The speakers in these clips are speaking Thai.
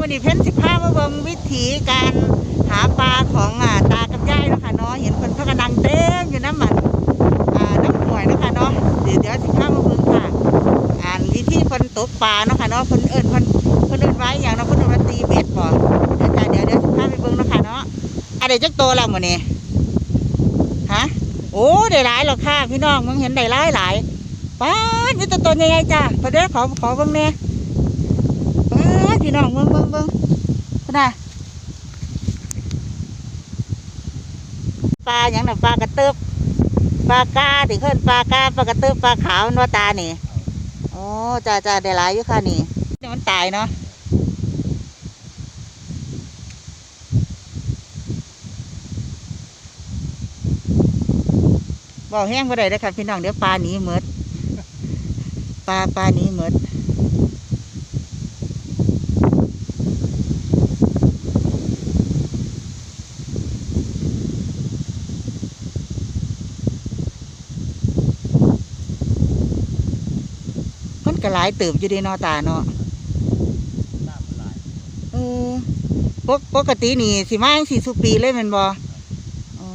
วันนี้เพ้นสิบห้ามาเบิงวิถีการหาปลาของอ่าตากับยายนะค่ะเนาะเห็นคนพักกำลังเต็มอยู่น้ำมันอ่าน้ำห่วยนะคะเนาะเดี๋ยวเดี๋ยวสิบห้ามาเบิงค่ะอ่านวิธีคนตกปลาเนาะค่ะเนาะคนเอิญคนคนเอิญไว้อย่างเนาะคนเอิญว่าตีเบ็ดบ่เดี๋ยวจ้ะเดี๋ยวเดี๋ยวสิบห้าไปเบิงเนาะค่ะเนาะอะไรจักโตแล้วมื้อนี้ฮะโอ้ได้หลายหรอกค่ะพี่น้องมึงเห็นได้หลายหลายป้านี่ตัวตัวใหญ่ๆจ้ะพอเดี๋ยวขอขอเบิ่งแหน่ พี่น้องเบิ่งเบิ่งเบิ่งพุ่นน่ะปลาหยังน่ะปลากระเติบปลากาที่เพิ่นปลากาปลากระเติบปลาขาวนว่าตานี่โอ้จ้าจ้าได้หลายอยู่ค่ะนี่นี่มันตายเนาะบอกแห้งได้เลยค่ะพี่น้องเดี๋ยวปลาหนีหมดปลาปลาหนีหมด ก็หลายเติบอยู่เดีเนาะตาเนาะน้ำมันไหลเออปกปกตินี่สิมาจังสี่สุปีเลยแมันบ่อ๋อ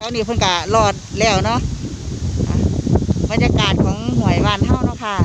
ตอนนี้เพิ่นก็รอดแล้วเนาะอะบรรยากาศของหวยบ้านเฮาเนาะค่ะ